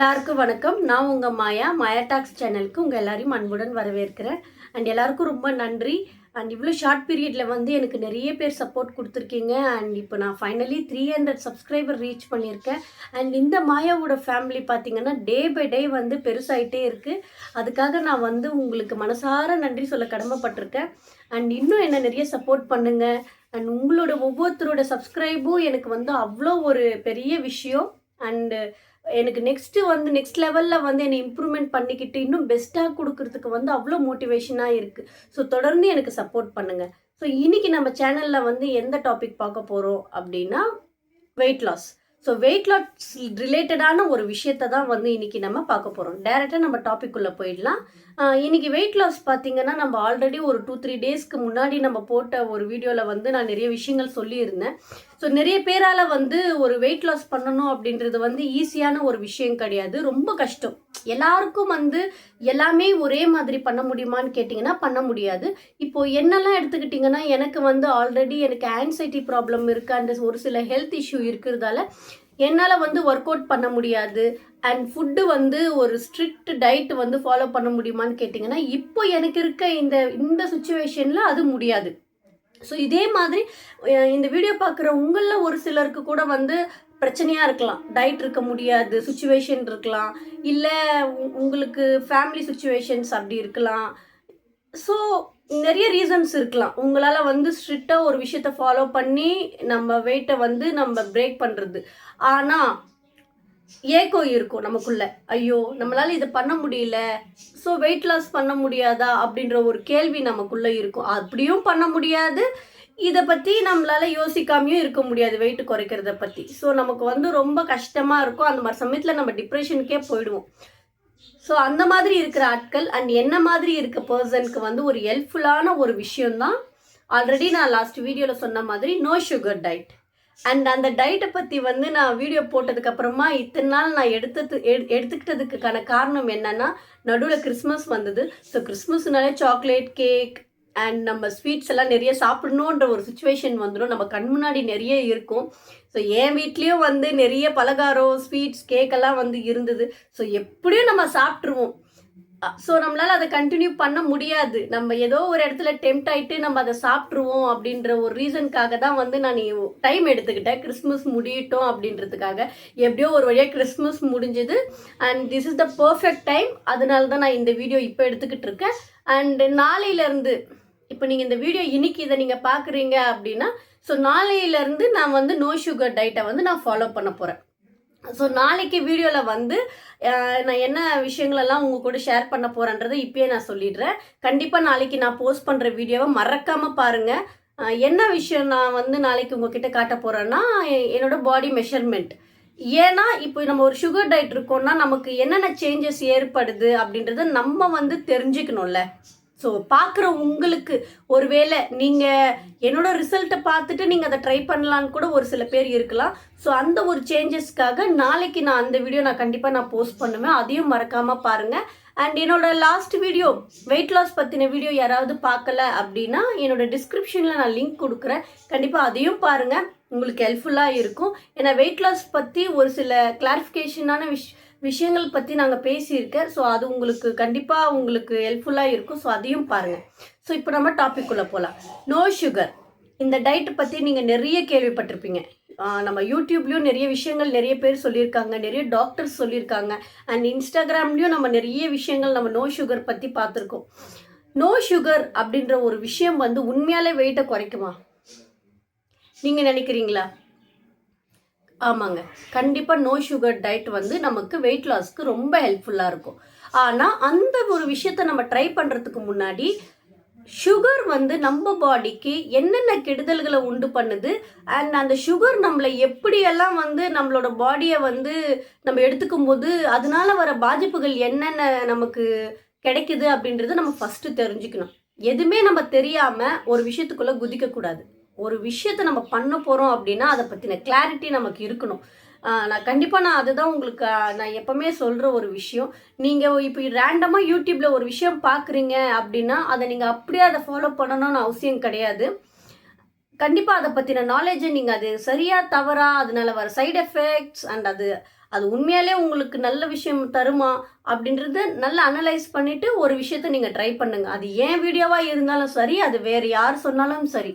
எல்லாருக்கும் வணக்கம். நான் உங்கள் மாயா. மாயா டாக்ஸ் சேனலுக்கு உங்கள் எல்லாரையும் அன்புடன் வரவேற்கிறேன். அண்ட் எல்லாருக்கும் ரொம்ப நன்றி. அண்ட் இவ்வளோ ஷார்ட் பீரியடில் வந்து எனக்கு நிறைய பேர் சப்போர்ட் கொடுத்துருக்கீங்க. அண்ட் இப்போ நான் finally three hundred subscriber reach பண்ணியிருக்கேன். அண்ட் இந்த மாயாவோட ஃபேமிலி பார்த்திங்கன்னா டே பை டே வந்து பெருசாகிட்டே இருக்குது அதுக்காக நான் வந்து உங்களுக்கு மனசார நன்றி சொல்ல கடமைப்பட்டிருக்கேன். அண்ட் இன்னும் என்ன நிறைய சப்போர்ட் பண்ணுங்கள் அண்ட் உங்களோட ஒவ்வொருத்தரோட சப்ஸ்கிரைபும் எனக்கு வந்து அவ்வளோ ஒரு பெரிய விஷயம். அண்டு எனக்கு நெக்ஸ்ட்டு வந்து நெக்ஸ்ட் லெவலில் வந்து என்னை இம்ப்ரூவ்மெண்ட் பண்ணிக்கிட்டு இன்னும் பெஸ்ட்டாக கொடுக்கறதுக்கு வந்து அவ்வளோ மோட்டிவேஷனாக இருக்குது ஸோ தொடர்ந்து எனக்கு சப்போர்ட் பண்ணுங்கள் ஸோ இன்றைக்கி நம்ம சேனலில் வந்து எந்த டாபிக் பார்க்க போகிறோம் அப்படின்னா weight loss so weight loss ரிலேட்டடான ஒரு விஷயத்தை தான் வந்து இன்னைக்கு நம்ம பார்க்க போகிறோம் டேரெக்டாக நம்ம டாபிக் உள்ளே போயிடலாம். இன்னைக்கு வெயிட் லாஸ் பார்த்தீங்கன்னா நம்ம ஆல்ரெடி ஒரு டூ த்ரீ டேஸ்க்கு முன்னாடி நம்ம போட்ட ஒரு வீடியோவில் வந்து நான் நிறைய விஷயங்கள் சொல்லியிருந்தேன். ஸோ நிறைய பேரால் வந்து ஒரு வெயிட் லாஸ் பண்ணணும் அப்படின்றது வந்து ஈஸியான ஒரு விஷயம் கிடையாது. ரொம்ப கஷ்டம். எல்லாருக்கும் வந்து எல்லாமே ஒரே மாதிரி பண்ண முடியுமான்னு கேட்டிங்கன்னா பண்ண முடியாது. இப்போது என்னெல்லாம் எடுத்துக்கிட்டிங்கன்னா எனக்கு வந்து ஆல்ரெடி எனக்கு ஆன்சைட்டி ப்ராப்ளம் இருக்குது அந்த ஒரு சில ஹெல்த் இஷ்யூ இருக்கிறதால என்னால் வந்து ஒர்க் அவுட் பண்ண முடியாது. அண்ட் ஃபுட்டு வந்து ஒரு ஸ்ட்ரிக்ட் டயட் வந்து ஃபாலோ பண்ண முடியுமான்னு கேட்டிங்கன்னா இப்போ எனக்கு இருக்க இந்த இந்த சுச்சுவேஷனில் அது முடியாது. ஸோ இதே மாதிரி இந்த வீடியோ பார்க்குற உங்களில் ஒரு சிலருக்கு கூட வந்து பிரச்சனையாக இருக்கலாம். டயட் இருக்க முடியாது சுச்சுவேஷன் இருக்கலாம். இல்லை உங்களுக்கு ஃபேமிலி சுச்சுவேஷன்ஸ் அப்படி இருக்கலாம். ஸோ நிறைய ரீசன்ஸ் இருக்கலாம். உங்களால் வந்து ஸ்ட்ரிக்டாக ஒரு விஷயத்த ஃபாலோ பண்ணி நம்ம வெயிட்டை வந்து நம்ம பிரேக் பண்ணுறது ஆனால் ஏக்கம் இருக்கும் நமக்குள்ள. ஐயோ நம்மளால இதை பண்ண முடியல. ஸோ வெயிட் லாஸ் பண்ண முடியாதா? அப்படின்ற ஒரு கேள்வி நமக்குள்ள இருக்கும். அப்படியும் பண்ண முடியாது. இதை பற்றி நம்மளால யோசிக்காமையும் இருக்க முடியாது வெயிட் குறைக்கிறத பற்றி ஸோ நமக்கு வந்து ரொம்ப கஷ்டமாக இருக்கும். அந்த மாதிரி சமயத்தில் நம்ம டிப்ரெஷனுக்கே போயிடுவோம். ஸோ அந்த மாதிரி இருக்கிற ஆட்கள் அண்ட் என்ன மாதிரி இருக்க பர்சனுக்கு வந்து ஒரு ஹெல்ப்ஃபுல்லான ஒரு விஷயம்தான். ஆல்ரெடி நான் லாஸ்ட் வீடியோவில் சொன்ன மாதிரி நோ சுகர் டயட் அண்ட் அந்த டயட்டை பற்றி வந்து நான் வீடியோ போட்டதுக்கப்புறமா இத்தனை நாள் நான் எடுத்தது எடு எடுத்துக்கிட்டதுக்கான காரணம் என்னென்னா நடுவில் கிறிஸ்மஸ் வந்தது. ஸோ கிறிஸ்மஸ்னாலே சாக்லேட் கேக் அண்ட் நம்ம ஸ்வீட்ஸ் எல்லாம் நிறைய சாப்பிடணுன்ற ஒரு சுச்சுவேஷன் வந்துடும் நம்ம கண் முன்னாடி நிறைய இருக்கும். ஸோ என் வீட்லேயும் வந்து நிறைய பலகாரம் ஸ்வீட்ஸ் கேக் எல்லாம் வந்து இருந்தது. ஸோ எப்படியும் நம்ம சாப்பிட்ருவோம் ஸோ நம்மளால் அதை கண்டினியூ பண்ண முடியாது. நம்ம ஏதோ ஒரு இடத்துல டெம்ட் ஆகிட்டு நம்ம அதை சாப்பிட்ருவோம் அப்படின்ற ஒரு ரீசனுக்காக தான் வந்து நான் டைம் எடுத்துக்கிட்டேன். கிறிஸ்மஸ் முடியட்டும் அப்படின்றதுக்காக. எப்படியோ ஒரு வழியாக கிறிஸ்மஸ் முடிஞ்சது. And this is the perfect time அதனால தான் நான் இந்த வீடியோ இப்போ எடுத்துக்கிட்டு இருக்கேன். அண்டு நாளையிலேருந்து இப்போ நீங்கள் இந்த வீடியோ இன்னைக்கு இதை நீங்கள் பார்க்குறீங்க அப்படின்னா ஸோ நாளையிலேருந்து நான் வந்து நோ சுகர் டயட்டை வந்து நான் ஃபாலோ பண்ண போகிறேன் ஸோ நாளைக்கு வீடியோவில் வந்து நான் என்ன விஷயங்களெல்லாம் உங்கள் கூட ஷேர் பண்ண போகிறேன்றதை இப்பயே நான் சொல்லிடுறேன். கண்டிப்பாக நாளைக்கு நான் போஸ்ட் பண்ணுற வீடியோவை மறக்காமல் பாருங்கள் என்ன விஷயம் நான் வந்து நாளைக்கு உங்ககிட்ட காட்ட போகிறேன்னா என்னோட பாடி மெஷர்மெண்ட் ஏன்னா இப்போ நம்ம ஒரு சுகர் டயட் இருக்கோம்னா நமக்கு என்னென்ன சேஞ்சஸ் ஏற்படுது அப்படின்றத நம்ம வந்து தெரிஞ்சுக்கணும்ல. ஸோ பார்க்குற உங்களுக்கு ஒருவேளை நீங்கள் என்னோட ரிசல்ட்டை பார்த்துட்டு நீங்கள் அதை ட்ரை பண்ணலான்னு கூட ஒரு சில பேர் இருக்கலாம். ஸோ அந்த ஒரு சேஞ்சஸ்க்காக நாளைக்கு நான் அந்த வீடியோ நான் கண்டிப்பாக நான் போஸ்ட் பண்ணுவேன். அதையும் மறக்காமல் பாருங்கள் அண்ட் என்னோட லாஸ்ட் வீடியோ வெயிட் லாஸ் பற்றின வீடியோ யாராவது பார்க்கல அப்படின்னா என்னோட டிஸ்கிரிப்ஷனில் நான் லிங்க் கொடுக்குறேன். கண்டிப்பாக அதையும் பாருங்கள் உங்களுக்கு ஹெல்ப்ஃபுல்லாக இருக்கும். ஏன்னா வெயிட் லாஸ் பற்றி ஒரு சில கிளாரிஃபிகேஷனான விஷ் விஷயங்கள் பற்றி நாங்கள் பேசியிருக்கேன். ஸோ அது உங்களுக்கு கண்டிப்பாக உங்களுக்கு ஹெல்ப்ஃபுல்லாக இருக்கும். ஸோ அதையும் பாருங்கள் ஸோ இப்போ நம்ம டாபிக் போகலாம் நோ சுகர் இந்த டயட்டை பற்றி நீங்கள் நிறைய கேள்விப்பட்டிருப்பீங்க. நம்ம யூடியூப்லேயும் நிறைய விஷயங்கள் நிறைய பேர் சொல்லியிருக்காங்க. நிறைய டாக்டர்ஸ் சொல்லியிருக்காங்க. அண்ட் இன்ஸ்டாகிராம்லேயும் நம்ம நிறைய விஷயங்கள் நம்ம நோ சுகர் பற்றி பார்த்துருக்கோம். நோ சுகர் அப்படின்ற ஒரு விஷயம் வந்து உண்மையாலே வெயிட்டை குறைக்குமா? நீங்கள் நினைக்கிறீங்களா? ஆமாங்க. கண்டிப்பாக நோ சுகர் டயட் வந்து நமக்கு வெயிட் லாஸ்க்கு ரொம்ப ஹெல்ப்ஃபுல்லாக இருக்கும். ஆனால் அந்த ஒரு விஷயத்தை நம்ம ட்ரை பண்ணுறதுக்கு முன்னாடி சுகர் வந்து நம்ம பாடிக்கு என்னென்ன கெடுதல்களை உண்டு பண்ணுது? அண்ட் அந்த சுகர் நம்மளை எப்படியெல்லாம் வந்து நம்மளோட பாடியை வந்து நம்ம எடுத்துக்கும் போது அதனால வர பாதிப்புகள் என்னென்ன நமக்கு கிடைக்குது அப்படின்றத நம்ம ஃபஸ்ட்டு தெரிஞ்சுக்கணும். எதுவுமே நம்ம தெரியாமல் ஒரு விஷயத்துக்குள்ளே குதிக்கக்கூடாது. ஒரு விஷயத்தை நம்ம பண்ண போகிறோம் அப்படின்னா அதை பற்றின கிளாரிட்டி நமக்கு இருக்கணும். நான் கண்டிப்பாக நான் அதுதான் உங்களுக்கு நான் எப்போவுமே சொல்கிற ஒரு விஷயம். நீங்கள் இப்போ ரேண்டமாக யூடியூப்பில் ஒரு விஷயம் பார்க்குறீங்க அப்படின்னா அதை நீங்கள் அப்படியே அதை ஃபாலோ பண்ணணும்னு அவசியம் கிடையாது. கண்டிப்பாக அதை பற்றின நாலேஜை நீங்கள் அது சரியாக தவறா அதனால வர சைடு எஃபெக்ட்ஸ் அண்ட் அது அது உண்மையாலே உங்களுக்கு நல்ல விஷயம் தருமா அப்படின்றத நல்லா அனலைஸ் பண்ணிவிட்டு ஒரு விஷயத்த நீங்கள் ட்ரை பண்ணுங்கள் அது ஏன் வீடியோவாக இருந்தாலும் சரி அது வேறு யார் சொன்னாலும் சரி.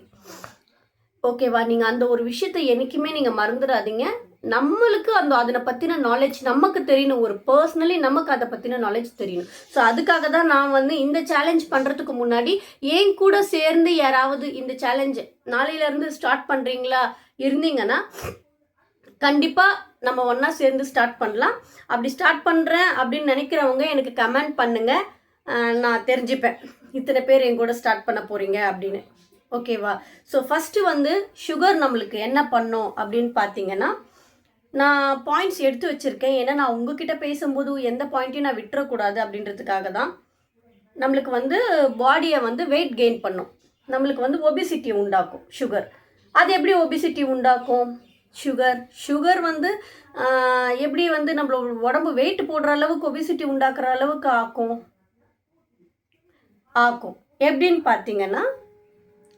ஓகேவா? நீங்கள் அந்த ஒரு விஷயத்தை என்றைக்குமே நீங்கள் மறந்துடாதீங்க. நம்மளுக்கு அந்த அதனை பற்றின நாலேஜ் நமக்கு தெரியணும். ஒரு பர்சனலி நமக்கு அதை பற்றின நாலேஜ் தெரியணும். ஸோ அதுக்காக தான் நான் வந்து இந்த சேலஞ்ச் பண்ணுறதுக்கு முன்னாடி ஏன் கூட சேர்ந்து யாராவது இந்த சேலஞ்சு நாளையிலேருந்து ஸ்டார்ட் பண்ணுறீங்களா இருந்தீங்கன்னா கண்டிப்பாக நம்ம ஒன்றா சேர்ந்து ஸ்டார்ட் பண்ணலாம். அப்படி ஸ்டார்ட் பண்ணுறேன் அப்படின்னு நினைக்கிறவங்க எனக்கு கமெண்ட் பண்ணுங்கள் நான் தெரிஞ்சுப்பேன். இத்தனை பேர் என் கூட ஸ்டார்ட் பண்ண போகிறீங்க அப்படின்னு. ஓகேவா? ஸோ ஃபஸ்ட்டு வந்து சுகர் நம்மளுக்கு என்ன பண்ணும் அப்படின்னு பார்த்தீங்கன்னா நான் பாயிண்ட்ஸ் எடுத்து வச்சுருக்கேன். ஏன்னா நான் உங்ககிட்ட பேசும்போது எந்த பாயிண்ட்டையும் நான் விட்டுறக்கூடாது அப்படின்றதுக்காக தான் நம்மளுக்கு வந்து பாடியை வந்து வெயிட் கெயின் பண்ணும். நம்மளுக்கு வந்து ஒபிசிட்டி உண்டாக்கும் சுகர் அது எப்படி ஒபிசிட்டி உண்டாக்கும்? சுகர் சுகர் வந்து எப்படி வந்து நம்மளோட உடம்பு வெயிட் போடுற அளவுக்கு ஒபிசிட்டி உண்டாக்குற அளவுக்கு ஆக்கும்? ஆக்கும். எப்படின்னு பார்த்தீங்கன்னா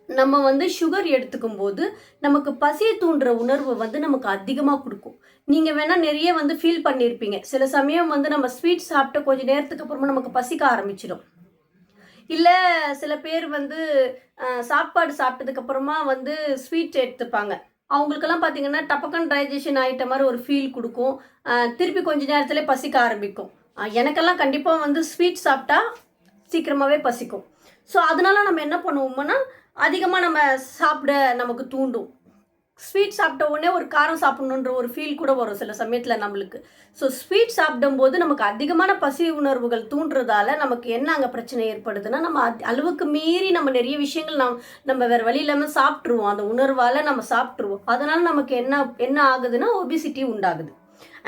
நம்ம வந்து சுகர் எடுத்துக்கும் போது நமக்கு பசியை தூண்டுற உணர்வு வந்து நமக்கு அதிகமாக கொடுக்கும். நீங்கள் வேணால் நிறைய வந்து ஃபீல் பண்ணியிருப்பீங்க சில சமயம் வந்து நம்ம ஸ்வீட் சாப்பிட்ட கொஞ்ச நேரத்துக்கு அப்புறமா நமக்கு பசிக்க ஆரம்பிச்சிடும். இல்லை சில பேர் வந்து சாப்பாடு சாப்பிட்டதுக்கப்புறமா வந்து ஸ்வீட் எடுத்துப்பாங்க. அவங்களுக்கெல்லாம் பார்த்தீங்கன்னா டப்பக்கன் டைஜஷன் ஆகிட்ட மாதிரி ஒரு ஃபீல் கொடுக்கும். திருப்பி கொஞ்ச நேரத்துல பசிக்க ஆரம்பிக்கும். எனக்கெல்லாம் கண்டிப்பாக வந்து ஸ்வீட் சாப்பிட்டா சீக்கிரமாகவே பசிக்கும். ஸோ அதனால நம்ம என்ன பண்ணுவோம்னா அதிகமாக நம்ம சாப்பிட நமக்கு தூண்டும். ஸ்வீட் சாப்பிட்ட உடனே ஒரு காரம் சாப்பிடணுன்ற ஒரு ஃபீல் கூட வரும் சில சமயத்தில் நம்மளுக்கு. ஸோ ஸ்வீட் சாப்பிடும்போது நமக்கு அதிகமான பசி உணர்வுகள் தூண்டுறதால நமக்கு என்ன அங்கே பிரச்சனை ஏற்படுதுன்னா நம்ம அளவுக்கு மீறி நம்ம நிறைய விஷயங்கள் நம் நம்ம வேறு வழி இல்லாமல் சாப்பிட்ருவோம் அந்த உணர்வால் நம்ம சாப்பிட்ருவோம் அதனால் நமக்கு என்ன என்ன ஆகுதுன்னா ஒபிசிட்டி உண்டாகுது.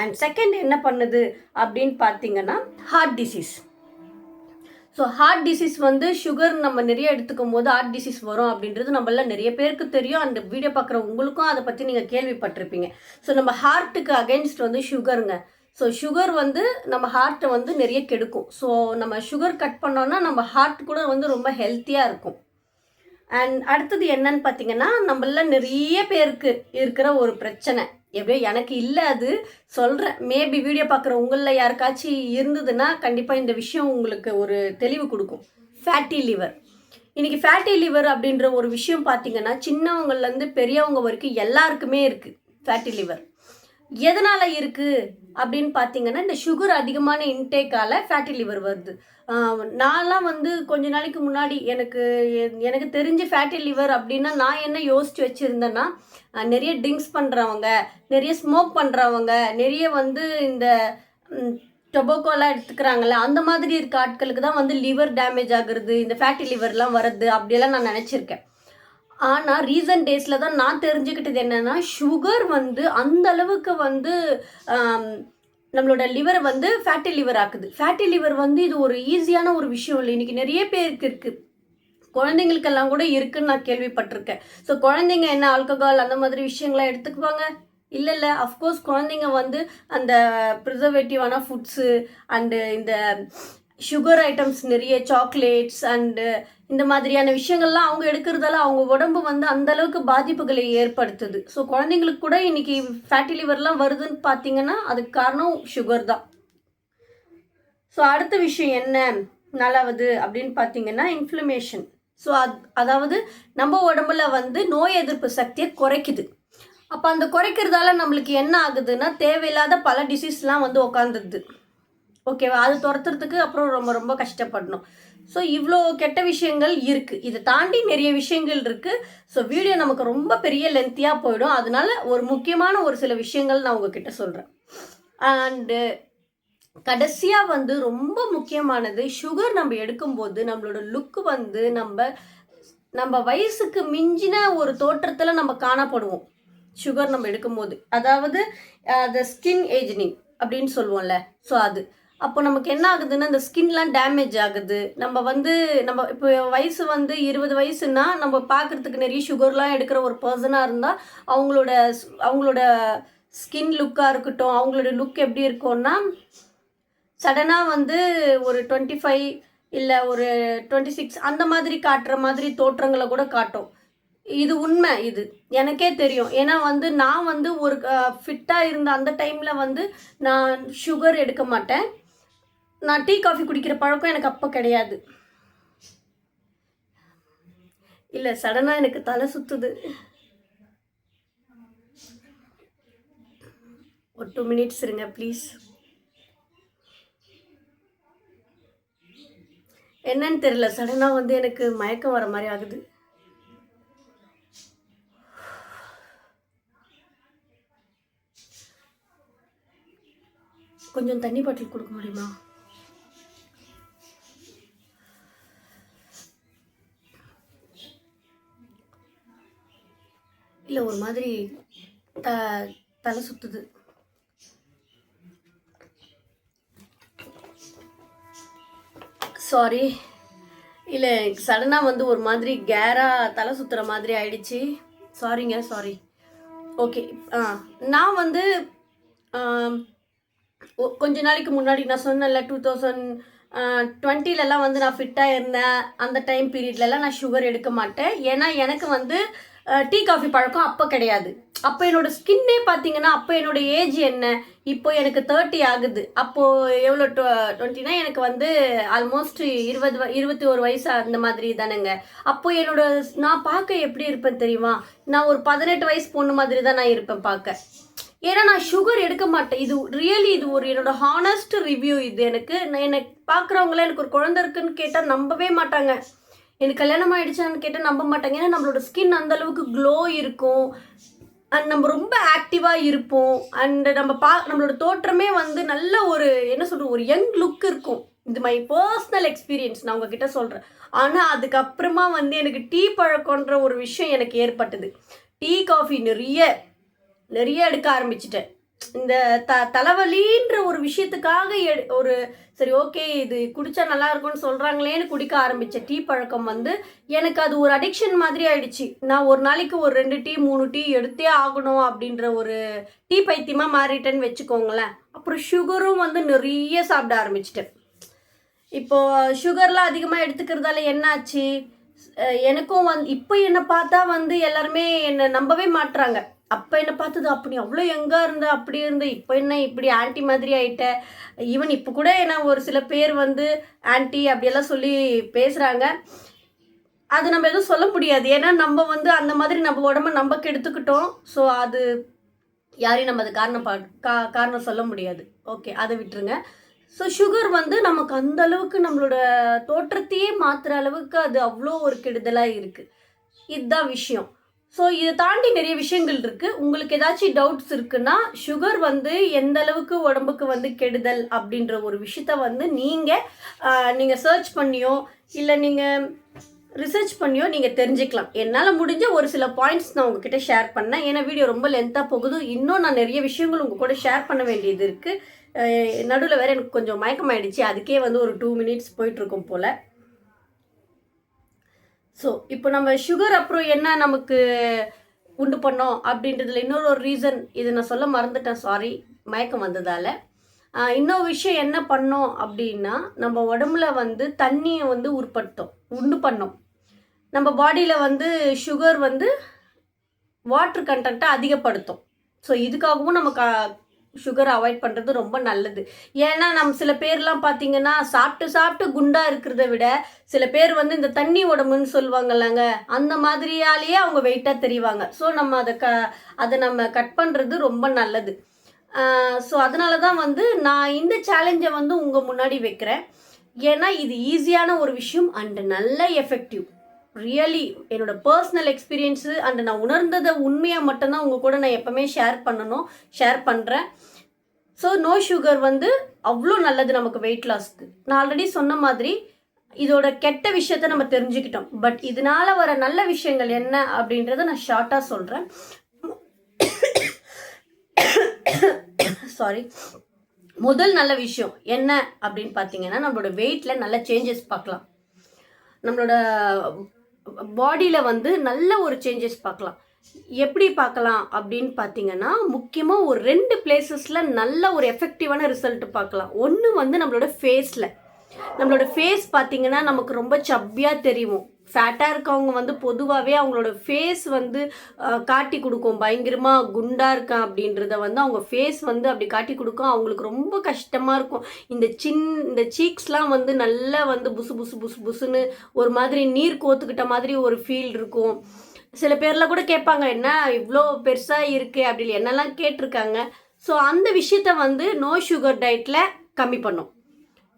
அண்ட் செகண்ட் என்ன பண்ணுது அப்படின்னு பார்த்தீங்கன்னா heart disease so heart disease வந்து சுகர் நம்ம நிறைய எடுத்துக்கும் போது ஹார்ட் டிசீஸ் வரும் அப்படின்றது நம்மள நிறைய பேருக்கு தெரியும். அந்த வீடியோ பார்க்குற உங்களுக்கும் அதை பற்றி நீங்கள் கேள்விப்பட்டிருப்பீங்க. ஸோ நம்ம ஹார்ட்டுக்கு அகேன்ஸ்ட் வந்து சுகருங்க ஸோ சுகர் வந்து நம்ம ஹார்ட்டை வந்து நிறைய கெடுக்கும். ஸோ நம்ம சுகர் கட் பண்ணோன்னா நம்ம ஹார்ட் கூட வந்து ரொம்ப ஹெல்த்தியாக இருக்கும். அண்ட் அடுத்தது என்னன்னு பார்த்தீங்கன்னா நம்மள நிறைய பேருக்கு இருக்கிற ஒரு பிரச்சனை. எப்படியோ எனக்கு இல்லை அது சொல்கிறேன் மேபி வீடியோ பார்க்குற உங்களில் யாருக்காச்சும் இருந்ததுன்னா கண்டிப்பாக இந்த விஷயம் உங்களுக்கு ஒரு தெளிவு கொடுக்கும். ஃபேட்டி லிவர் இன்றைக்கி ஃபேட்டி லிவர் அப்படின்ற ஒரு விஷயம் பார்த்தீங்கன்னா சின்னவங்கள்லேருந்து பெரியவங்க வரைக்கும் எல்லாருக்குமே இருக்குது ஃபேட்டி லிவர் எதனால் இருக்குது அப்படின்னு பார்த்தீங்கன்னா இந்த சுகர் அதிகமான இன்டேக்கால் ஃபேட்டி லிவர் வருது. நான்லாம் வந்து கொஞ்ச நாளைக்கு முன்னாடி எனக்கு எனக்கு தெரிஞ்ச ஃபேட்டி லிவர் அப்படின்னா நான் என்ன யோசித்து வச்சுருந்தேன்னா நிறைய ட்ரிங்க்ஸ் பண்ணுறவங்க நிறைய ஸ்மோக் பண்ணுறவங்க நிறைய வந்து இந்த டொபோக்கோலாம் எடுத்துக்கிறாங்கல்ல அந்த மாதிரி இருக்க ஆட்களுக்கு தான் வந்து லிவர் டேமேஜ் ஆகுறது இந்த ஃபேட்டி லிவர்லாம் வருது அப்படியெல்லாம் நான் நினச்சிருக்கேன். ஆனால் ரீசன்ட் டேஸில் தான் நான் தெரிஞ்சுக்கிட்டது என்னென்னா சுகர் வந்து அந்த அளவுக்கு வந்து நம்மளோட லிவரை வந்து ஃபேட்டி லிவர் ஆக்குது. ஃபேட்டி லிவர் வந்து இது ஒரு ஈஸியான ஒரு விஷயம் இல்லை. இன்றைக்கி நிறைய பேருக்கு இருக்குது குழந்தைங்களுக்கெல்லாம் கூட இருக்குன்னு நான் கேள்விப்பட்டிருக்கேன். ஸோ குழந்தைங்க என்ன ஆல்கஹால் அந்த மாதிரி விஷயங்கள்லாம் எடுத்துக்குவாங்க? இல்லை இல்லை. அஃப்கோர்ஸ் குழந்தைங்க வந்து அந்த ப்ரிசர்வேட்டிவான ஃபுட்ஸு அண்டு இந்த சுகர் ஐட்டம்ஸ் நிறைய சாக்லேட்ஸ் அண்டு uh, இந்த மாதிரியான விஷயங்கள்லாம் அவங்க எடுக்கிறதால அவங்க உடம்பு வந்து அந்த அளவுக்கு பாதிப்புகளை ஏற்படுத்துது. ஸோ குழந்தைங்களுக்கு கூட இன்னைக்கு ஃபேட்டி லிவர்லாம் வருதுன்னு பார்த்தீங்கன்னா அதுக்கு காரணம் சுகர் தான். ஸோ அடுத்த விஷயம் என்ன? நல்லவது அப்படின்னு பார்த்தீங்கன்னா இன்ஃப்ளமேஷன் ஸோ அது அதாவது நம்ம உடம்புல வந்து நோய் எதிர்ப்பு சக்தியை குறைக்குது. அப்போ அந்த குறைக்கிறதால நம்மளுக்கு என்ன ஆகுதுன்னா தேவையில்லாத பல டிசீஸ்லாம் வந்து உக்காந்துருது. ஓகேவா? அது துரத்துறதுக்கு அப்புறம் ரொம்ப ரொம்ப கஷ்டப்படணும். ஸோ இவ்வளோ கெட்ட விஷயங்கள் இருக்குது இதை தாண்டி நிறைய விஷயங்கள் இருக்குது ஸோ வீடியோ நமக்கு ரொம்ப பெரிய லென்த்தியாக போயிடும். அதனால ஒரு முக்கியமான ஒரு சில விஷயங்கள் நான் உங்ககிட்ட சொல்கிறேன் அண்டு கடைசியாக வந்து ரொம்ப முக்கியமானது சுகர் நம்ம எடுக்கும்போது நம்மளோட லுக்கு வந்து நம்ம நம்ம வயசுக்கு மிஞ்சின ஒரு தோற்றத்தில் நம்ம காணப்படுவோம். சுகர் நம்ம எடுக்கும்போது. அதாவது த ஸ்கின் ஏஜ்னிங் அப்படின்னு சொல்லுவோம்ல. ஸோ அது. அப்போ நமக்கு என்ன ஆகுதுன்னா இந்த ஸ்கின்லாம் டேமேஜ் ஆகுது. நம்ம வந்து நம்ம இப்போ வயசு வந்து இருபது வயசுனா நம்ம பார்க்குறதுக்கு நிறைய சுகர்லாம் எடுக்கிற ஒரு பர்சனாக இருந்தால் அவங்களோட அவங்களோட ஸ்கின் லுக்காக இருக்கட்டும் அவங்களோட லுக் எப்படி இருக்கும்னா சடனாக வந்து ஒரு டுவெண்ட்டி ஃபைவ் இல்லை ஒரு டுவெண்ட்டி சிக்ஸ் அந்த மாதிரி காட்டுற மாதிரி தோற்றங்களை கூட காட்டும். இது உண்மை இது. எனக்கே தெரியும். ஏன்னா வந்து நான் வந்து ஒரு ஃபிட்டாக இருந்த அந்த டைமில் வந்து நான் சுகர் எடுக்க மாட்டேன். நான் டீ காஃபி குடிக்கிற பழக்கம் எனக்கு அப்போ கிடையாது. இல்லை சடனாக எனக்கு தலை சுற்றுது ஒரு டூ மினிட்ஸ் இருங்க ப்ளீஸ் என்னன்னு தெரியல சடனாக வந்து எனக்கு மயக்கம் வர மாதிரி ஆகுது. கொஞ்சம் தண்ணி பாட்டில் கொடுக்க முடியுமா? இல்லை ஒரு மாதிரி த தலை சுற்றுது சாரி இல்லை சடனாக வந்து ஒரு மாதிரி கேராக தலை சுற்றுற மாதிரி ஆயிடுச்சு. சாரிங்க சாரி ஓகே ஆ நான் வந்து ஒ- கொஞ்ச நாளைக்கு முன்னாடி நான் சொன்னேன்ல டூ தௌசண்ட் டுவெண்ட்டிலலாம் வந்து நான் ஃபிட்டாக இருந்தேன். அந்த டைம் பீரியட்லலாம் நான் சுகர் எடுக்க மாட்டேன். ஏன்னா எனக்கு வந்து டீ காஃபி பழக்கம் அப்போ கிடையாது. அப்போ என்னோட ஸ்கின்னே பார்த்தீங்கன்னா அப்போ என்னோட ஏஜ் என்ன? இப்போ எனக்கு தேர்ட்டி ஆகுது. அப்போது எவ்வளோ டுவெண்ட்டினா எனக்கு வந்து ஆல்மோஸ்ட் இருபது இருபத்தி ஒரு வயசு அந்த மாதிரி தானேங்க. அப்போ என்னோட நான் பார்க்க எப்படி இருப்பேன் தெரியுமா? நான் ஒரு பதினெட்டு வயசு பொண்ணு மாதிரி தான் நான் இருப்பேன் பார்க்க. ஏன்னா நான் சுகர் எடுக்க மாட்டேன். இது ரியலி இது ஒரு என்னோட ஹானஸ்ட் ரிவ்யூ இது எனக்கு. நான் என்னை பார்க்குறவங்கள எனக்கு ஒரு குழந்தை இருக்குன்னு கேட்டால் நம்பவே மாட்டாங்க. எனக்கு கல்யாணம் ஆயிடுச்சான்னு கேட்டால் நம்ப மாட்டாங்க. ஏன்னா நம்மளோட ஸ்கின் அந்த அளவுக்கு க்ளோ இருக்கும். அண்ட் நம்ம ரொம்ப ஆக்டிவாக இருப்போம். அண்ட் நம்ம பா நம்மளோட தோற்றமே வந்து நல்ல ஒரு என்ன சொல்கிறது ஒரு யங் லுக் இருக்கும். இது மை பர்சனல் எக்ஸ்பீரியன்ஸ் நான் உங்ககிட்ட சொல்கிறேன் ஆனால் அதுக்கப்புறமா வந்து எனக்கு டீ பழக்கன்ற ஒரு விஷயம் எனக்கு ஏற்பட்டது. டீ காஃபி நிறைய நிறைய எடுக்க ஆரம்பிச்சிட்டேன். இந்த த தலைவலின்ற ஒரு விஷயத்துக்காக எ ஒரு சரி ஓகே இது குடிச்சா நல்லா இருக்கும்னு சொல்கிறாங்களேன்னு குடிக்க ஆரம்பித்த டீ பழக்கம் வந்து எனக்கு அது ஒரு அடிக்ஷன் மாதிரி ஆயிடுச்சு. நான் ஒரு நாளைக்கு ஒரு ரெண்டு டீ மூணு டீ எடுத்தே ஆகணும் அப்படின்ற ஒரு டீ பைத்தியமாக மாறிட்டேன்னு வச்சுக்கோங்களேன். அப்புறம் சுகரும் வந்து நிறைய சாப்பிட ஆரம்பிச்சிட்டேன். இப்போது சுகர்லாம் அதிகமாக எடுத்துக்கிறதால என்னாச்சு? எனக்கும் வந்து இப்போ என்னை பார்த்தா வந்து எல்லாருமே என்னை நம்பவே மாட்றாங்க அப்போ என்னை பார்த்தது? அப்படி அவ்வளோ எங்கே இருந்த அப்படி இருந்த இப்போ என்ன இப்படி ஆன்ட்டி மாதிரி ஆகிட்ட ஈவன் இப்போ கூட என்ன ஒரு சில பேர் வந்து ஆன்டி அப்படியெல்லாம் சொல்லி பேசுகிறாங்க அது நம்ம எதுவும் சொல்ல முடியாது. ஏன்னா நம்ம வந்து அந்த மாதிரி நம்ம உடம்ப நம்ம கெடுத்துக்கிட்டோம். ஸோ அது யாரையும் நம்ம அது காரணம் பா கா காரணம் சொல்ல முடியாது. ஓகே அதை விட்டுருங்க. ஸோ சுகர் வந்து நமக்கு அந்த அளவுக்கு நம்மளோட தோற்றத்தையே மாற்றுற அளவுக்கு அது அவ்வளோ ஒரு கெடுதலாக இருக்குது இதுதான் விஷயம். ஸோ இதை தாண்டி நிறைய விஷயங்கள் இருக்குது உங்களுக்கு ஏதாச்சும் டவுட்ஸ் இருக்குன்னா சுகர் வந்து எந்த அளவுக்கு உடம்புக்கு வந்து கெடுதல் அப்படின்ற ஒரு விஷயத்த வந்து நீங்கள் நீங்கள் சர்ச் பண்ணியோ இல்லை நீங்கள் ரிசர்ச் பண்ணியோ நீங்கள் தெரிஞ்சுக்கலாம். என்னால் முடிஞ்ச ஒரு சில பாயிண்ட்ஸ் நான் உங்ககிட்ட ஷேர் பண்ணேன். ஏன்னா வீடியோ ரொம்ப லென்த்தாக போகுது. இன்னும் நான் நிறைய விஷயங்கள் உங்கள் கூட ஷேர் பண்ண வேண்டியது இருக்குது நடுவில் வேறு எனக்கு கொஞ்சம் மயக்கமாயிடுச்சு. அதுக்கே வந்து ஒரு டூ மினிட்ஸ் போயிட்டுருக்கும் போல். ஸோ இப்போ நம்ம சுகர் அப்புறம் என்ன நமக்கு உண்டு பண்ணோம் அப்படின்றதுல இன்னொரு ஒரு ரீசன் இது நான் சொல்ல மறந்துட்டேன் சாரி மயக்கம் வந்ததால். இன்னொரு விஷயம் என்ன பண்ணோம் அப்படின்னா நம்ம உடம்புல வந்து தண்ணியை வந்து உற்பத்தோம் உண்டு பண்ணோம். நம்ம பாடியில் வந்து சுகர் வந்து வாட்ரு கண்டென்ட்டை அதிகப்படுத்தும். ஸோ இதுக்காகவும் நம்ம க சுகரை அவாய்ட் பண்ணுறது ரொம்ப நல்லது. ஏன்னா நம்ம சில பேர்லாம் பார்த்தீங்கன்னா சாப்பிட்டு சாப்பிட்டு குண்டாக இருக்கிறத விட சில பேர் வந்து இந்த தண்ணி உடம்புன்னு சொல்லுவாங்கல்லங்க அந்த மாதிரியாலேயே அவங்க வெயிட்டாக தெரிவாங்க. ஸோ நம்ம அதை க அதை நம்ம கட் பண்ணுறது ரொம்ப நல்லது. ஸோ அதனால தான் வந்து நான் இந்த சேலஞ்சை வந்து உங்கள் முன்னாடி வைக்கிறேன். ஏன்னா இது ஈஸியான ஒரு விஷயம் அண்டு நல்ல எஃபெக்டிவ் ரியலி என்னோட பர்சனல் எக்ஸ்பீரியன்ஸு அண்ட் நான் உணர்ந்ததை உண்மையாக மட்டும்தான் உங்கள் கூட நான் எப்போவுமே ஷேர் பண்ணணும் ஷேர் பண்ணுறேன் ஸோ நோ சுகர் வந்து அவ்வளோ நல்லது நமக்கு வெயிட் லாஸ்க்கு நான் ஆல்ரெடி சொன்ன மாதிரி இதோட கெட்ட விஷயத்த நம்ம தெரிஞ்சுக்கிட்டோம். பட் இதனால வர நல்ல விஷயங்கள் என்ன அப்படின்றத நான் ஷார்ட்டாக சொல்கிறேன் சாரி முதல் நல்ல விஷயம் என்ன அப்படின்னு பார்த்தீங்கன்னா நம்மளோட வெயிட்டில் நல்ல சேஞ்சஸ் பார்க்கலாம். நம்மளோட பாடியில் வந்து நல்ல ஒரு சேஞ்சஸ் பார்க்கலாம். எப்படி பார்க்கலாம் அப்படின்னு பார்த்தீங்கன்னா முக்கியமாக ஒரு ரெண்டு பிளேசஸில் நல்ல ஒரு எஃபெக்டிவான ரிசல்ட் பார்க்கலாம். ஒன்று வந்து நம்மளோட ஃபேஸில் நம்மளோட ஃபேஸ் பார்த்தீங்கன்னா நமக்கு ரொம்ப சப்பியாக தெரியும். ஃபேட்டாக இருக்கவங்க வந்து பொதுவாகவே அவங்களோட ஃபேஸ் வந்து காட்டி கொடுக்கும். பயங்கரமாக குண்டாக இருக்கேன் அப்படின்றத வந்து அவங்க ஃபேஸ் வந்து அப்படி காட்டி கொடுக்கும். அவங்களுக்கு ரொம்ப கஷ்டமாக இருக்கும். இந்த சின் இந்த சீக்ஸ்லாம் வந்து நல்லா வந்து புசு புசு புசு புசுன்னு ஒரு மாதிரி நீர் கோத்துக்கிட்ட மாதிரி ஒரு ஃபீல் இருக்கும். சில பேரில் கூட கேட்பாங்க என்ன இவ்வளோ பெருசாக இருக்கு? அப்படின்னு என்னெல்லாம் கேட்டிருக்காங்க. ஸோ அந்த விஷயத்த வந்து நோ சுகர் டயட்டில் கம்மி பண்ணும்.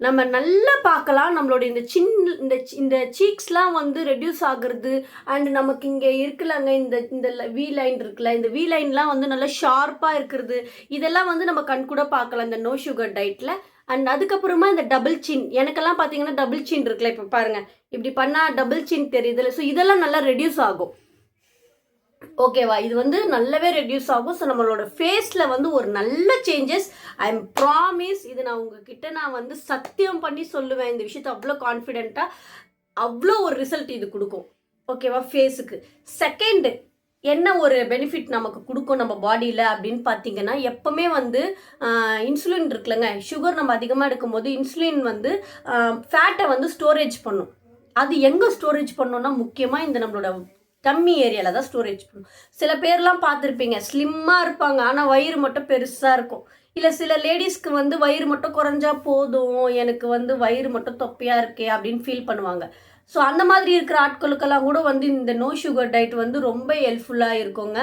நம்ம நல்லா பார்க்கலாம். நம்மளோட இந்த சின் இந்த இந்த சீக்ஸ்லாம் வந்து ரெடியூஸ் ஆகுறது. அண்ட் நமக்கு இங்கே இருக்கலாங்க இந்த இந்த வி லைன் இருக்குல்ல இந்த வி லைன்லாம் வந்து நல்லா ஷார்ப்பாக இருக்கிறது. இதெல்லாம் வந்து நம்ம கண் கூட பார்க்கலாம் இந்த நோ சுகர் டயட்டில் அண்ட் அதுக்கப்புறமா இந்த டபுள் சின் எனக்கெல்லாம் பார்த்தீங்கன்னா டபுள் சின் இருக்குல்ல இப்போ பாருங்கள் இப்படி பண்ணால் டபுள் சின் தெரியுதுல்ல. ஸோ இதெல்லாம் நல்லா ரெடியூஸ் ஆகும். ஓகேவா? இது வந்து நல்லாவே ரெடியூஸ் ஆகும். ஸோ நம்மளோட ஃபேஸில் வந்து ஒரு நல்ல சேஞ்சஸ் ஐ எம் ப்ராமிஸ் இது நான் உங்ககிட்ட நான் வந்து சத்தியம் பண்ணி சொல்லுவேன். இந்த விஷயத்தை அவ்வளோ கான்ஃபிடென்ட்டாக அவ்வளோ ஒரு ரிசல்ட் இது கொடுக்கும். ஓகேவா? ஃபேஸுக்கு செகண்டு என்ன ஒரு பெனிஃபிட் நமக்கு கொடுக்கும் நம்ம பாடியில் அப்படின்னு பார்த்தீங்கன்னா எப்போவுமே வந்து இன்சுலின் இருக்குல்லங்க. சுகர் நம்ம அதிகமாக எடுக்கும்போது இன்சுலின் வந்து ஃபேட்டை வந்து ஸ்டோரேஜ் பண்ணும். அது எங்கே ஸ்டோரேஜ் பண்ணோன்னா முக்கியமாக இந்த நம்மளோட டம்மி ஏரியாவில் தான் ஸ்டோரேஜ் பண்ணும் சில பேர்லாம் பார்த்துருப்பீங்க ஸ்லிம்மாக இருப்பாங்க ஆனால் வயிறு மட்டும் பெருசாக இருக்கும். இல்லை சில லேடிஸ்க்கு வந்து வயிறு மட்டும் குறைஞ்சா போதும் எனக்கு வந்து வயிறு மட்டும் தொப்பையாக இருக்கே அப்படின்னு ஃபீல் பண்ணுவாங்க. ஸோ அந்த மாதிரி இருக்கிற ஆட்களுக்கெல்லாம் கூட வந்து இந்த நோ சுகர் டயட் வந்து ரொம்ப ஹெல்ப்ஃபுல்லாக இருக்குங்க.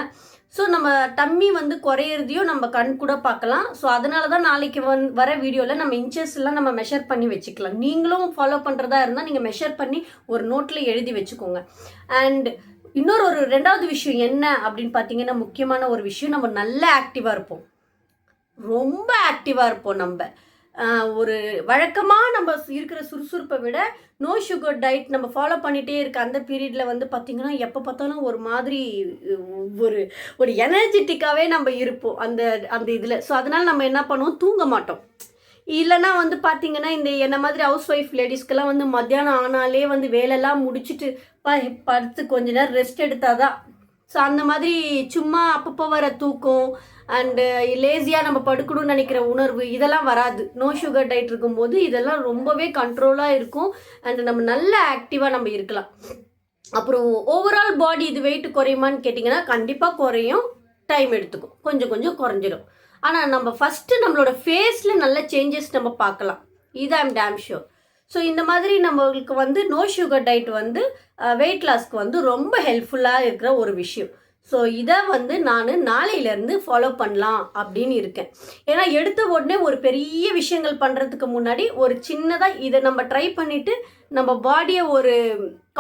ஸோ நம்ம டம்மி வந்து குறையிறதையும் நம்ம கண் கூட பார்க்கலாம். ஸோ அதனால தான் நாளைக்கு வந் வர வீடியோவில் நம்ம இன்ச்சஸ்லாம் எல்லாம் நம்ம மெஷர் பண்ணி வச்சுக்கலாம். நீங்களும் ஃபாலோ பண்ணுறதா இருந்தால் நீங்கள் மெஷர் பண்ணி ஒரு நோட்டில் எழுதி வச்சுக்கோங்க. அண்ட் இன்னொரு ஒரு ரெண்டாவது விஷயம் என்ன அப்படின்னு பார்த்தீங்கன்னா முக்கியமான ஒரு விஷயம் நம்ம நல்ல ஆக்டிவாக இருப்போம். ரொம்ப ஆக்டிவாக இருப்போம் நம்ம. ஒரு வழக்கமாக நம்ம இருக்கிற சுறுசுறுப்பை விட நோ சுகர் டயட் நம்ம ஃபாலோ பண்ணிகிட்டே இருக்க அந்த பீரியடில் வந்து பார்த்திங்கன்னா எப்போ பார்த்தாலும் ஒரு மாதிரி ஒரு ஒரு எனர்ஜெட்டிக்காகவே நம்ம இருப்போம். அந்த அந்த இதில். ஸோ அதனால் நம்ம என்ன பண்ணுவோம்? தூங்க மாட்டோம். இல்லைன்னா வந்து பார்த்தீங்கன்னா இந்த என்ன மாதிரி ஹவுஸ் ஒய்ஃப் லேடிஸ்க்கெல்லாம் வந்து மத்தியானம் ஆனாலே வந்து வேலைலாம் முடிச்சுட்டு ப படுத்து கொஞ்ச நேரம் ரெஸ்ட் எடுத்தால் தான் ஸோ அந்த மாதிரி சும்மா அப்பப்போ வர தூக்கம் அண்டு லேசியாக நம்ம படுக்கணும்னு நினைக்கிற உணர்வு இதெல்லாம் வராது. நோ சுகர் டயட் இருக்கும்போது இதெல்லாம் ரொம்பவே கண்ட்ரோலாக இருக்கும் அண்ட் நம்ம நல்ல ஆக்டிவாக நம்ம இருக்கலாம். அப்புறம் ஓவரால் பாடி இது வெயிட் குறையுமான்னு கேட்டிங்கன்னா கண்டிப்பாக குறையும். டைம் எடுத்துக்கும். கொஞ்சம் கொஞ்சம் குறைஞ்சிடும் ஆனால் நம்ம ஃபஸ்ட்டு நம்மளோட ஃபேஸில் நல்ல சேஞ்சஸ் நம்ம பார்க்கலாம். இது ஐம் டேம் ஷோர் ஸோ இந்த மாதிரி நம்மளுக்கு வந்து நோ சுகர் டயட் வந்து வெயிட் லாஸ்க்கு வந்து ரொம்ப ஹெல்ப்ஃபுல்லாக இருக்கிற ஒரு விஷயம். ஸோ இதை வந்து நான் நாளையிலேருந்து ஃபாலோ பண்ணலாம் அப்படின்னு இருக்கேன். ஏன்னா எடுத்த உடனே ஒரு பெரிய விஷயங்கள் பண்ணுறதுக்கு முன்னாடி ஒரு சின்னதாக இதை நம்ம ட்ரை பண்ணிவிட்டு நம்ம பாடியை ஒரு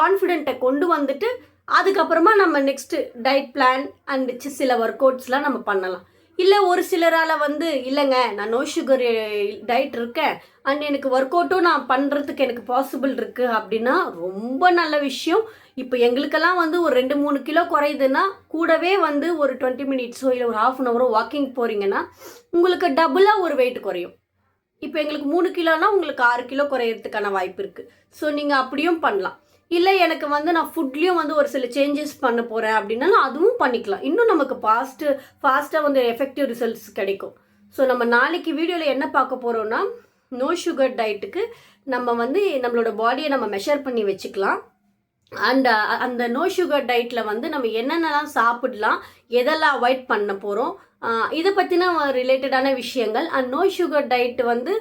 கான்ஃபிடென்ட்டை கொண்டு வந்துட்டு அதுக்கப்புறமா நம்ம நெக்ஸ்ட்டு டயட் பிளான் அண்ட் சில ஒர்க் அவுட்ஸ்லாம் நம்ம பண்ணலாம். இல்லை ஒரு சிலரால் வந்து இல்லைங்க நான் நோ சுகர் டயட் இருக்கேன். அண்ட் எனக்கு ஒர்க் அவுட்டும் நான் பண்ணுறதுக்கு எனக்கு பாசிபிள் இருக்குது அப்படின்னா ரொம்ப நல்ல விஷயம். இப்போ எங்களுக்கெல்லாம் வந்து ஒரு ரெண்டு மூணு கிலோ குறையுதுன்னா கூடவே வந்து ஒரு டுவெண்ட்டி மினிட்ஸோ இல்லை ஒரு ஹாஃப் அன் ஹவரோ வாக்கிங் போகிறீங்கன்னா உங்களுக்கு டபுளாக ஒரு வெயிட் குறையும். இப்போ எங்களுக்கு மூணு கிலோனா உங்களுக்கு ஆறு கிலோ குறையிறதுக்கான வாய்ப்பு இருக்குது ஸோ நீங்கள் அப்படியும் பண்ணலாம். இல்லை எனக்கு வந்து நான் ஃபுட்லேயும் வந்து ஒரு சில சேஞ்சஸ் பண்ண போகிறேன் அப்படின்னாலும் அதுவும் பண்ணிக்கலாம். இன்னும் நமக்கு ஃபாஸ்ட்டு ஃபாஸ்ட்டாக வந்து எஃபெக்டிவ் ரிசல்ட்ஸ் கிடைக்கும். ஸோ நம்ம நாளைக்கு வீடியோவில் என்ன பார்க்க போகிறோம்னா நோ சுகர் டயட்டுக்கு நம்ம வந்து நம்மளோட பாடியை நம்ம மெஷர் பண்ணி வச்சுக்கலாம். அண்ட் அந்த நோ சுகர் டயட்டில் வந்து நம்ம என்னென்னலாம் சாப்பிடலாம் எதெல்லாம் அவாய்ட் பண்ண போகிறோம் இதை பற்றின ரிலேட்டடான விஷயங்கள். அண்ட் நோ சுகர் டயட் வந்து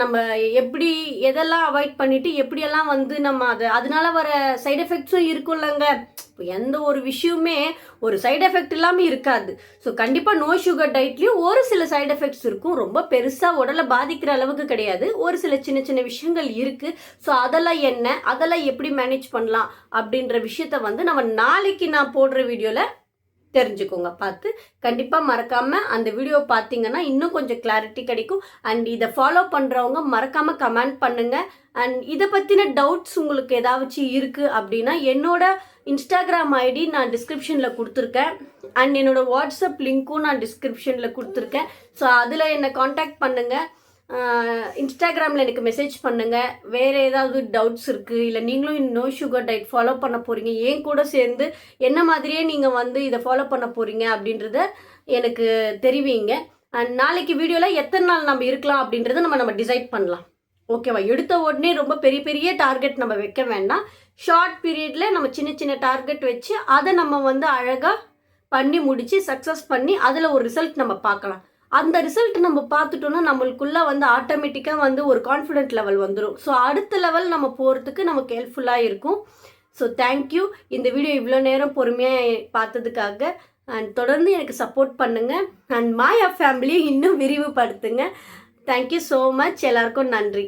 நம்ம எப்படி எதெல்லாம் அவாய்ட் பண்ணிவிட்டு எப்படியெல்லாம் வந்து நம்ம அதை அதனால வர சைடு எஃபெக்ட்ஸும் இருக்கும்லங்க இப்போ எந்த ஒரு விஷயமே ஒரு சைடு எஃபெக்ட் இல்லாமல் இருக்காது. ஸோ கண்டிப்பாக நோ சுகர் டயட்லேயும் ஒரு சில சைடு எஃபெக்ட்ஸ் இருக்கும். ரொம்ப பெருசாக உடலை பாதிக்கிற அளவுக்கு கிடையாது. ஒரு சில சின்ன சின்ன விஷயங்கள் இருக்குது ஸோ அதெல்லாம் என்ன அதெல்லாம் எப்படி மேனேஜ் பண்ணலாம் அப்படின்ற விஷயத்த வந்து நம்ம நாளைக்கு நான் போடுற வீடியோவில் தெரிஞ்சுக்கோங்க பார்த்து. கண்டிப்பாக மறக்காமல் அந்த வீடியோ பார்த்தீங்கன்னா இன்னும் கொஞ்சம் கிளாரிட்டி கிடைக்கும். அண்ட் இதை ஃபாலோ பண்ணுறவங்க மறக்காமல் கமெண்ட் பண்ணுங்கள் அண்ட் இதை பற்றின டவுட்ஸ் உங்களுக்கு ஏதாச்சும் இருக்குது அப்படின்னா என்னோட இன்ஸ்டாகிராம் ஐடி நான் டிஸ்கிரிப்ஷனில் கொடுத்துருக்கேன். அண்ட் என்னோட வாட்ஸ்அப் லிங்க்கும் நான் டிஸ்கிரிப்ஷனில் கொடுத்துருக்கேன். ஸோ அதில் என்னை காண்டாக்ட் பண்ணுங்கள் இன்ஸ்டாகிராமில் எனக்கு மெசேஜ் பண்ணுங்கள் வேறு ஏதாவது டவுட்ஸ் இருக்குது இல்லை நீங்களும் நோ சுகர் டயட் ஃபாலோ பண்ண போகிறீங்க ஏன் கூட சேர்ந்து என்ன மாதிரியே நீங்கள் வந்து இதை ஃபாலோ பண்ண போகிறீங்க அப்படின்றத எனக்கு தெரிவிங்க. அண்ட் நாளைக்கு வீடியோவில் எத்தனை நாள் நம்ம இருக்கலாம் அப்படின்றத நம்ம நம்ம டிசைட் பண்ணலாம். ஓகேவா எடுத்த உடனே ரொம்ப பெரிய பெரிய டார்கெட் நம்ம வைக்க வேண்டாம். ஷார்ட் பீரியடில் நம்ம சின்ன சின்ன டார்கெட் வச்சு அதை நம்ம வந்து அழகாக பண்ணி முடித்து சக்ஸஸ் பண்ணி அதில் ஒரு ரிசல்ட் நம்ம பார்க்கலாம். அந்த ரிசல்ட் நம்ம பார்த்துட்டோம்னா நம்மளுக்குள்ளே வந்து ஆட்டோமேட்டிக்காக வந்து ஒரு கான்ஃபிடென்ட் லெவல் வந்துடும் ஸோ அடுத்த லெவல் நம்ம போகிறதுக்கு நமக்கு ஹெல்ப்ஃபுல்லாக இருக்கும். ஸோ தேங்க்யூ இந்த வீடியோ இவ்வளோ நேரம் பொறுமையாக பார்த்ததுக்காக அண்ட் தொடர்ந்து எனக்கு சப்போர்ட் பண்ணுங்கள் அண்ட் மாயா ஃபேமிலியை இன்னும் விரிவுபடுத்துங்க. தேங்க்யூ ஸோ மச் எல்லாருக்கும் நன்றி.